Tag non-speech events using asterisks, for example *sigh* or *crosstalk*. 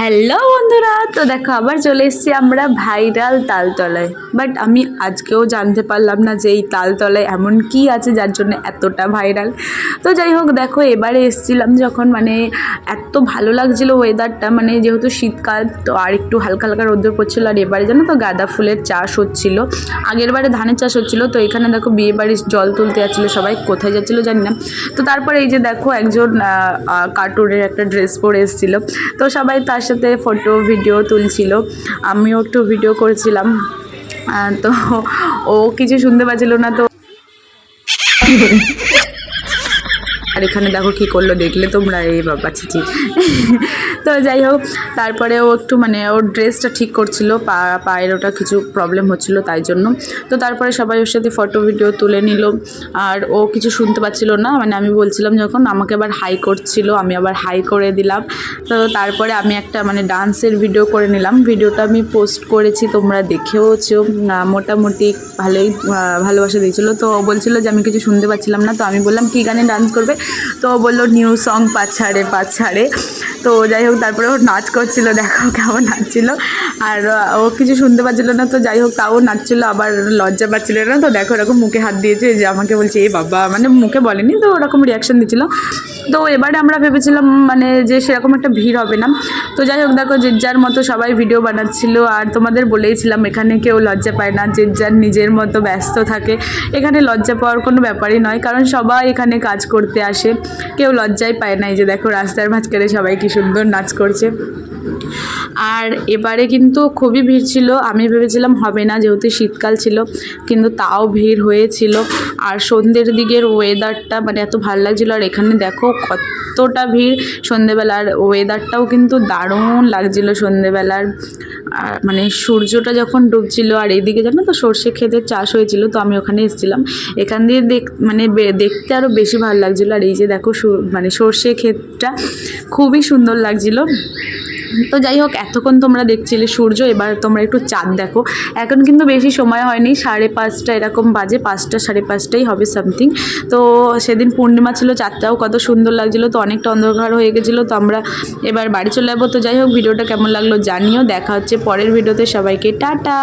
Hello বন্ধুরা, তো দেখো আবার চলে এসেছি আমরা ভাইরাল তালতলায়। বাট আমি আজকেও জানতে পারলাম না যে এই তালতলায় এমন কি আছে যার জন্য এতটা ভাইরাল। তো যাই হোক, দেখো এবারে এসেছিলাম যখন মানে এত ভালো লাগছিল ওয়েদারটা মানে যেহেতু শীতকাল, তো আর একটু হালকা হালকা রোদ্দুর পড়ছিল। আর এবারে জানো তো গাঁদা ফুলের চাষ হচ্ছিল। আগের বারে ধানের চাষ হচ্ছিল। তো এখানে দেখো বিয়ে বাড়ির জল তুলতে যাচ্ছিল সবাই। কোথায় যাচ্ছিল জানি না। তো তারপরে এই যে দেখো একজন কার্টুনের একটা ড্রেস পরে এসেছিল। তো সবাই তার সাথে ফটো ভিডিও তুলছিল। আমিও একটু ভিডিও করেছিলাম। তো ও কিছু শুনতে পাচ্ছিল না তো *laughs* আর এখানে দেখো কি করল, দেখলে তোমরা এই বাবা ছিচি তো যাই হোক, তারপরে ও একটু মানে ওর ড্রেসটা ঠিক করছিল, পা, পায়ের ওটা কিছু প্রবলেম হচ্ছিল তাই জন্য। তো তারপরে সবাই ওর সাথে ফটো ভিডিও তুলে নিল। আর ও কিছু শুনতে পাচ্ছিল না মানে আমি বলছিলাম যখন আমাকে আবার হাই করছিল, আমি আবার হাই করে দিলাম। তো তারপরে আমি একটা মানে ডান্সের ভিডিও করে নিলাম। ভিডিওটা আমি পোস্ট করেছি, তোমরা দেখেওছো। মোটামুটি ভালোই ভালোবাসা দিয়েছিলো। তো ও বলছিল যে আমি কিছু শুনতে পাচ্ছিলাম না, তো আমি বললাম, কী গানে ডান্স করবে? তো বলল নিউ সং পাছাড়ে পাছাড়ে। তো যাই হোক, তারপরে ও নাচ করছিল, দেখো কেমন নাচছিল। আর ও কিছু শুনতে পাচ্ছিল না, তো যাই হোক, তাও নাচছিলো, আবার লজ্জা পাচ্ছিল না। তো দেখো এরকম মুখে হাত দিয়েছে, যে আমাকে বলছে, এ বাবা মানে মুখে বলেনি, তো ওরকম রিয়াকশন দিচ্ছিল। তো এবারে আমরা ভেবেছিলাম মানে যে সেরকম একটা ভিড় হবে না। তো যাই হোক, দেখো যে যার মতো সবাই ভিডিও বানাচ্ছিল, আর তোমাদের বলেইছিলাম, এখানে কেউ লজ্জা পায় না, যে যার নিজের মতো ব্যস্ত থাকে। এখানে লজ্জা পাওয়ার কোনো ব্যাপারই নয়, কারণ সবাই এখানে কাজ করতে আসে। কেউ লজ্জাই পায় না, এই যে দেখো রাস্তার ভাজকারে সবাই কি সুন্দর নাচ করছে। আর এবারে কিন্তু খুবই ভিড় ছিল। আমি ভেবেছিলাম হবে না, যেহেতু শীতকাল ছিল, কিন্তু তাও ভিড় হয়েছিল। আর সন্ধ্যের দিকের ওয়েদারটা মানে এত ভালো লাগছিল, আর এখানে দেখো কতটা ভিড়। সন্ধেবেলার ওয়েদারটাও কিন্তু দারুণ লাগছিল সন্ধেবেলার আর মানে সূর্যটা যখন ডুবছিল, আর এইদিকে জানো তো সর্ষে ক্ষেতের চাষ হয়েছিল, তো আমি ওখানে এসেছিলাম। এখান দিয়ে দেখ মানে দেখতে আরও বেশি ভালো লাগছিল। আর এই যে দেখো মানে সর্ষে ক্ষেতটা খুবই সুন্দর লাগছিল। তো যাই হোক, এতক্ষণ তোমরা দেখছিলে সূর্য, এবার তোমরা একটু চাঁদ দেখো। এখন কিন্তু বেশি সময় হয়নি, সাড়ে পাঁচটা, এরকম বাজে পাঁচটা, সাড়ে পাঁচটাই হবে সামথিং তো সেদিন পূর্ণিমা ছিল, চাঁদটাও কত সুন্দর লাগছিল, তো অনেকটা অন্ধকার হয়ে গেছিল, তো আমরা এবার বাড়ি চলে যাব। তো যাই হোক, ভিডিওটা কেমন লাগল জানিও, দেখা হচ্ছে পরের ভিডিওতে, সবাইকে টাটা।